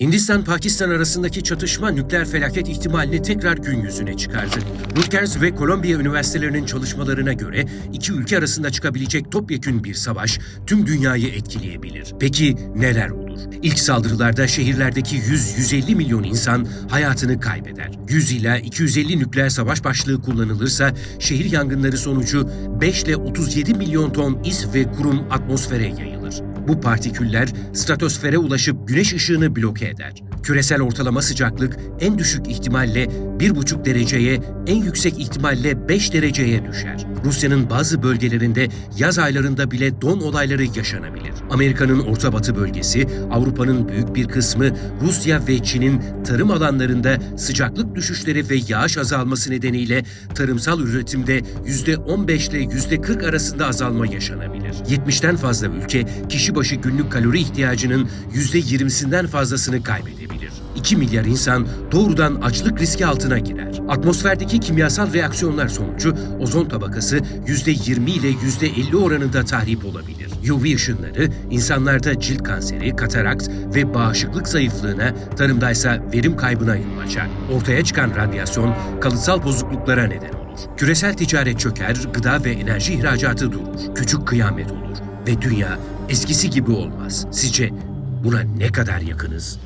Hindistan-Pakistan arasındaki çatışma nükleer felaket ihtimalini tekrar gün yüzüne çıkardı. Rutgers ve Kolombiya üniversitelerinin çalışmalarına göre iki ülke arasında çıkabilecek topyekün bir savaş tüm dünyayı etkileyebilir. Peki neler olur? İlk saldırılarda şehirlerdeki 100-150 milyon insan hayatını kaybeder. 100 ila 250 nükleer savaş başlığı kullanılırsa şehir yangınları sonucu 5 ile 37 milyon ton is ve kurum atmosfere yayılır. Bu partiküller stratosfere ulaşıp güneş ışığını bloke eder. Küresel ortalama sıcaklık en düşük ihtimalle 1,5 dereceye, en yüksek ihtimalle 5 dereceye düşer. Rusya'nın bazı bölgelerinde yaz aylarında bile don olayları yaşanabilir. Amerika'nın Orta Batı bölgesi, Avrupa'nın büyük bir kısmı, Rusya ve Çin'in tarım alanlarında sıcaklık düşüşleri ve yağış azalması nedeniyle tarımsal üretimde %15 ile %40 arasında azalma yaşanabilir. 70'ten fazla ülke kişi başı günlük kalori ihtiyacının %20'sinden fazlasını kaybedebilir. 2 milyar insan doğrudan açlık riski altına girer. Atmosferdeki kimyasal reaksiyonlar sonucu ozon tabakası %20 ile %50 oranında tahrip olabilir. UV ışınları insanlarda cilt kanseri, katarakt ve bağışıklık zayıflığına, tarımdaysa verim kaybına yol açar. Ortaya çıkan radyasyon kalıtsal bozukluklara neden olur. Küresel ticaret çöker, gıda ve enerji ihracatı durur. Küçük kıyamet olur ve dünya eskisi gibi olmaz. Sizce buna ne kadar yakınız?